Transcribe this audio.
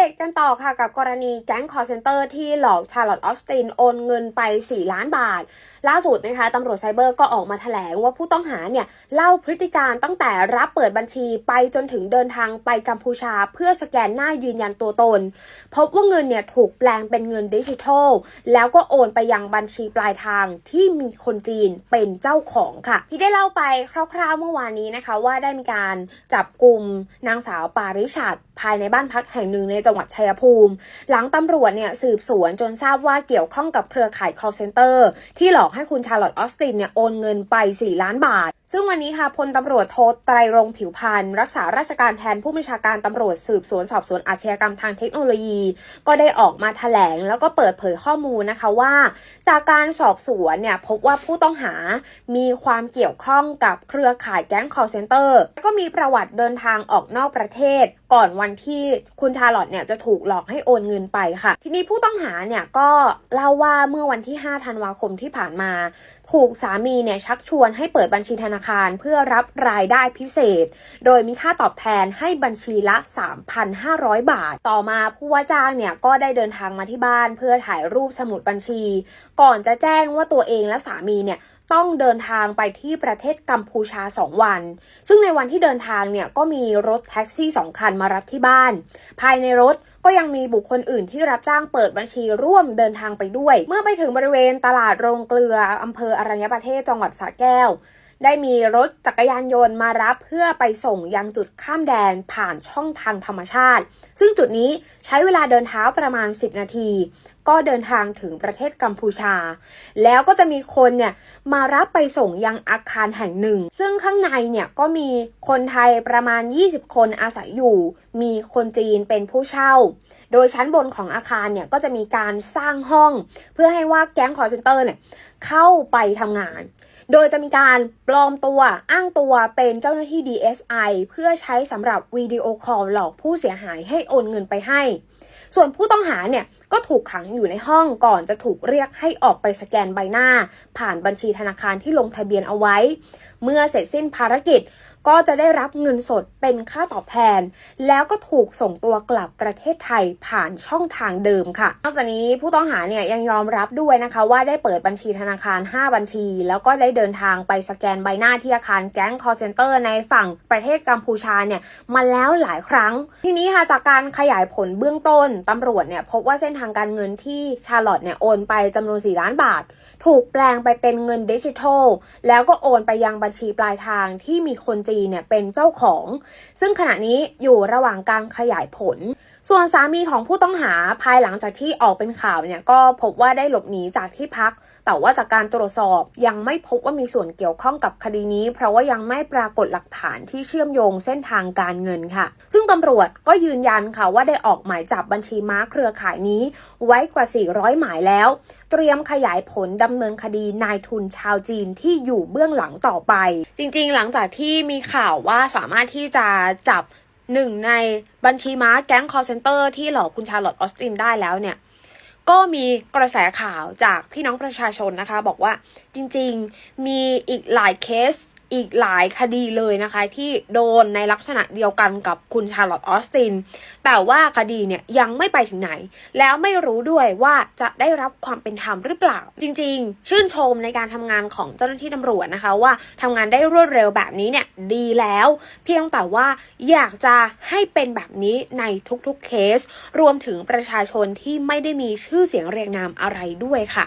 เดตกันต่อค่ะกับกรณีแก๊งคอร์เซนเตอร์ที่หลอกชาร์ลอตออสตินโอนเงินไป 4 ล้านบาท ล่าสุดนะคะตำรวจไซเบอร์ก็ออกมาแถลงว่าผู้ต้องหาเนี่ย เล่าพฤติการตั้งแต่รับเปิดบัญชีไปจนถึงเดินทางไปกัมพูชา เพื่อสแกนหน้ายืนยันตัวตน พบว่าเงินเนี่ยถูกแปลงเป็นเงินดิจิทัล แล้วก็โอนไปยังบัญชีปลายทางที่มีคนจีนเป็นเจ้าของค่ะ ที่ได้เล่าไปคร่าวๆเมื่อวานนี้นะคะว่าได้มีการจับกลุ่มนางสาวปาริชัด ภายในบ้านพักแห่งหนึ่งในจังหวัดชัยภูมิ หลังตำรวจเนี่ยสืบสวนจนทราบว่าเกี่ยวข้องกับเครือข่าย call center ที่หลอกให้คุณชาร์ลอตออสตินเนี่ยโอนเงินไป 4 ล้านบาท ซึ่งวันนี้ค่ะพลตำรวจโทไตรรงผิวพันธ์รักษาราชการแทนผู้บัญชาการตำรวจสืบสวนสอบสวนอาชญากรรมทางเทคโนโลยี ก็ได้ออกมาแถลงแล้วก็เปิดเผยข้อมูลนะคะว่า จากการสอบสวนเนี่ยพบว่าผู้ต้องหามีความเกี่ยวข้องกับเครือข่ายแก๊ง call center แล้วก็มีประวัติเดินทางออกนอกประเทศ ก่อนวันที่คุณชาร์ลอตเนี่ยจะถูกหลอกให้โอนเงินไปค่ะ ทีนี้ผู้ต้องหาเนี่ยก็เล่าว่าเมื่อวันที่ 5 ธันวาคมที่ผ่านมา ถูกสามีเนี่ยชักชวนให้เปิดบัญชีธนาคารเพื่อรับรายได้พิเศษ โดยมีค่าตอบแทนให้บัญชีละ 3,500 บาท ต่อมาผู้ว่าจ้างเนี่ยก็ได้เดินทางมาที่บ้าน เพื่อถ่ายรูปสมุดบัญชี ก่อนจะแจ้งว่าตัวเองและสามีเนี่ยต้องเดินทางไปที่ประเทศกัมพูชา 2 วัน ซึ่งในวันที่เดินทางเนี่ยก็มีรถแท็กซี่ 2 คันมารับที่บ้าน ภายในรถก็ยังมีบุคคลอื่นที่รับจ้างเปิดบัญชีร่วมเดินทางไปด้วย เมื่อไปถึงบริเวณตลาดโรงเกลืออำเภออรัญญประเทศจังหวัดสระแก้ว ได้มีรถจักรยานยนต์มารับเพื่อไปส่งยังจุดข้ามแดนผ่านช่องทางธรรมชาติ ซึ่งจุดนี้ใช้เวลาเดินเท้าประมาณ 10 นาที ก็เดินทางถึงประเทศกัมพูชา แล้วก็จะมีคนเนี่ยมารับไปส่งยังอาคารแห่งหนึ่ง ซึ่งข้างในเนี่ยก็มีคนไทยประมาณ 20 คนอาศัยอยู่ มีคนจีนเป็นผู้เช่า โดยชั้นบนของอาคารเนี่ยก็จะมีการสร้างห้อง เพื่อให้ว่าแก๊งคอร์เซนเตอร์เนี่ยเข้าไปทำงาน โดยจะมีการปลอมตัวอ้างตัวเป็นเจ้าหน้าที่ DSI เพื่อใช้สำหรับวิดีโอคอลหลอกผู้เสียหายให้โอนเงินไปให้ ส่วนผู้ต้องหาเนี่ย ก็ถูกขังอยู่ในห้องก่อนจะถูกเรียกให้ออกไปสแกนใบหน้า ผ่านบัญชีธนาคารที่ลงทะเบียนเอาไว้ เมื่อเสร็จสิ้นภารกิจก็จะได้รับเงินสดเป็นค่าตอบแทน แล้วก็ถูกส่งตัวกลับประเทศไทยผ่านช่องทางเดิมค่ะ นอกจากนี้ผู้ต้องหาเนี่ยยังยอมรับด้วยนะคะว่าได้เปิดบัญชีธนาคาร 5 บัญชี แล้วก็ได้เดินทางไปสแกนใบหน้าที่อาคารแก๊งคอร์เซนเตอร์ในฝั่งประเทศกัมพูชาเนี่ยมาแล้วหลายครั้ง ทีนี้ค่ะจากการขยายผลเบื้องต้นตำรวจเนี่ยพบว่าเส้นทางการเงินที่ชาร์ลอตเนี่ยโอนไปจำนวน 4 ล้านบาท ถูกแปลงไปเป็นเงินดิจิทัล แล้วก็โอนไปยังบัญชีปลายทางที่มีคนจีนเนี่ยเป็นเจ้าของ ซึ่งขณะนี้อยู่ระหว่างการขยายผลส่วนสามีของผู้ต้องหาภายหลังจากที่ออกเป็นข่าวเนี่ยก็พบว่าได้หลบหนีจากที่พัก แต่ว่าจากการตรวจสอบยังไม่พบว่ามีส่วนเกี่ยวข้องกับคดีนี้ เพราะว่ายังไม่ปรากฏหลักฐานที่เชื่อมโยงเส้นทางการเงินค่ะ ซึ่งตำรวจก็ยืนยันค่ะว่าได้ออกหมายจับบัญชีม้าเครือข่ายนี้ไว้กว่า 400 หมายแล้ว เตรียมขยายผลดำเนินคดีนายทุนชาวจีนที่อยู่เบื้องหลังต่อไป จริงๆ หลังจากที่มีข่าวว่าสามารถที่จะจับ หนึ่งในบัญชีม้าแก๊งคอร์เซนเตอร์ที่หลอกคุณชาลอตออสตินได้แล้วเนี่ย ก็มีกระแสข่าวจากพี่น้องประชาชนนะคะ บอกว่าจริงๆ มีอีกหลายเคส อีกหลายคดีเลยนะคะ ที่โดนในลักษณะเดียวกันกับคุณชาร์ลอตออสติน แต่ว่าคดีเนี่ยยังไม่ไปถึงไหน แล้วไม่รู้ด้วยว่าจะได้รับความเป็นธรรมหรือเปล่า จริง ๆ ชื่นชมในการทำงานของเจ้าหน้าที่ตำรวจนะคะว่าทำงานได้รวดเร็วแบบนี้เนี่ยดีแล้ว เพียงแต่ว่าอยากจะให้เป็นแบบนี้ในทุกๆเคส รวมถึงประชาชนที่ไม่ได้มีชื่อเสียงเรียงนามอะไรด้วยค่ะ